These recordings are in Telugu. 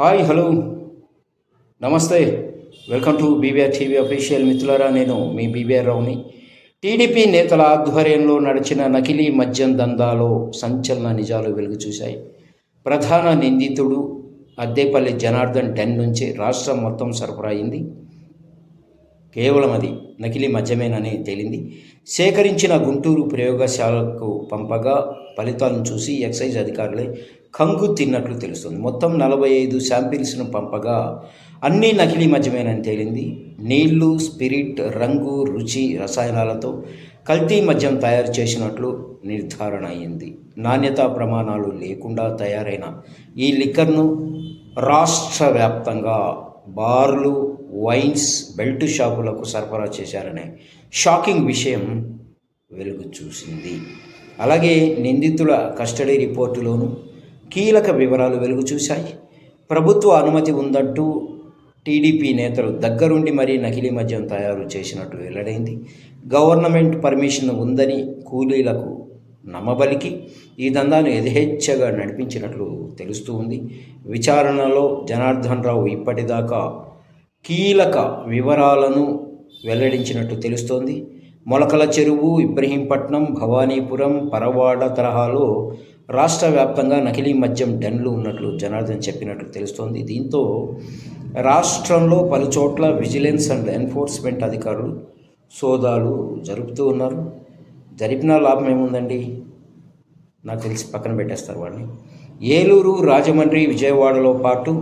హాయ్ హలో నమస్తే welcome to BBR TV official మిత్రులారా నేను మీ బీబీఆర్ రావుని టీడీపీ నేతల ఆధ్వర్యంలో నడిచిన నకిలీ మద్యం దందాలో సంచలన నిజాలు వెలుగు చూశాయి. ప్రధాన నిందితుడు అద్దేపల్లి జనార్దన్ టెన్ నుంచి రాష్ట్రం మొత్తం సరఫరా అయింది. కేవలం అది నకిలీ మద్యమేనని తేలింది. సేకరించిన గుంటూరు ప్రయోగశాలకు పంపగా ఫలితాలను చూసి ఎక్సైజ్ అధికారులే కంగు తిన్నట్లు తెలుస్తుంది. మొత్తం నలభై ఐదు శాంపిల్స్ను పంపగా అన్నీ నకిలీ మద్యమేనని తేలింది. నీళ్ళు స్పిరిట్ రంగు రుచి రసాయనాలతో కల్తీ మద్యం తయారు చేసినట్లు నిర్ధారణ అయింది. నాణ్యతా ప్రమాణాలు లేకుండా తయారైన ఈ లిక్కర్ను రాష్ట్ర వ్యాప్తంగా బార్లు వైన్స్ బెల్ట్ షాపులకు సరఫరా చేశారనే షాకింగ్ విషయం వెలుగు చూసింది అలాగే నిందితుల కస్టడీ రిపోర్టులోనూ కీలక వివరాలు వెలుగు చూశాయి. ప్రభుత్వ అనుమతి ఉందంటూ టీడీపీ నేతలు దగ్గరుండి మరీ నకిలీ మద్యం తయారు చేసినట్లు వెల్లడైంది. గవర్నమెంట్ పర్మిషన్ ఉందని కూలీలకు నమ్మబలికి ఈ దందాను యథేచ్ఛగా నడిపించినట్లు తెలుస్తూ ఉంది. విచారణలో జనార్దన్ రావు ఇప్పటిదాకా కీలక వివరాలను వెల్లడించినట్టు తెలుస్తోంది. మొలకల చెరువు ఇబ్రహీంపట్నం భవానీపురం పరవాడ తరహాలో రాష్ట్ర వ్యాప్తంగా నకిలీ మద్యం డెన్లు ఉన్నట్లు జనార్దన్ చెప్పినట్లు తెలుస్తోంది. దీంతో రాష్ట్రంలో పలు చోట్ల విజిలెన్స్ అండ్ ఎన్ఫోర్స్మెంట్ అధికారులు సోదాలు జరుపుతూ ఉన్నారు. జరిపిన లాభం ఏముందండి? నాకు తెలిసి పక్కన పెట్టేస్తారు వాడిని ఏలూరు రాజమండ్రి విజయవాడలో పాటు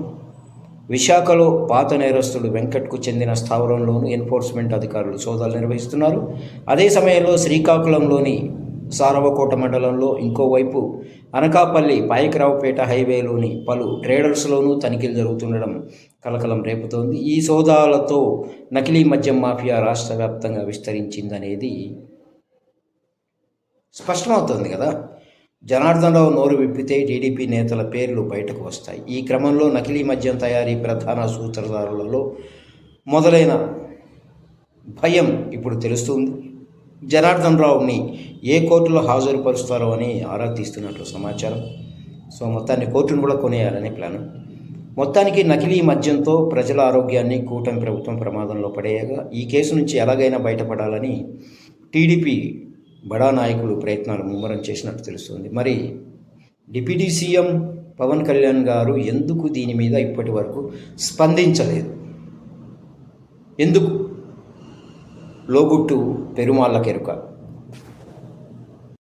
విశాఖలో పాత నేరస్తుడు వెంకట్కు చెందిన స్థావరంలోనూ ఎన్ఫోర్స్మెంట్ అధికారులు సోదాలు నిర్వహిస్తున్నారు. అదే సమయంలో శ్రీకాకుళంలోని సారవకోట మండలంలో ఇంకోవైపు అనకాపల్లి పాయకరావుపేట హైవేలోని పలు ట్రేడర్స్లోనూ తనిఖీలు జరుగుతుండడం కలకలం రేపుతోంది. ఈ సోదాలతో నకిలీ మద్యం మాఫియా రాష్ట్ర వ్యాప్తంగా విస్తరించిందనేది స్పష్టమవుతోంది కదా. జనార్దన్ రావు నోరు విప్పితే టీడీపీ నేతల పేర్లు బయటకు వస్తాయి. ఈ క్రమంలో నకిలీ మద్యం తయారీ ప్రధాన సూత్రధారులలో మొదలైన భయం ఇప్పుడు తెలుస్తుంది. జనార్దన్ రావుని ఏ కోర్టులో హాజరుపరుస్తారో అని ఆరా తీస్తున్నట్లు సమాచారం. సో మొత్తాన్ని కోర్టును కూడా కొనేయాలనే ప్లాన్. మొత్తానికి నకిలీ మద్యంతో ప్రజల ఆరోగ్యాన్ని కూటమి ప్రభుత్వం ప్రమాదంలో పడేయగా ఈ కేసు నుంచి ఎలాగైనా బయటపడాలని టీడీపీ బడా నాయకులు ప్రయత్నాలు ముమ్మరం చేసినట్టు తెలుస్తుంది. మరి డిప్యూటీ సీఎం పవన్ కళ్యాణ్ గారు ఎందుకు దీని మీద ఇప్పటి వరకు స్పందించలేదు? ఎందుకు? లోగుట్టు పెరుమాళ్ళ కెరుక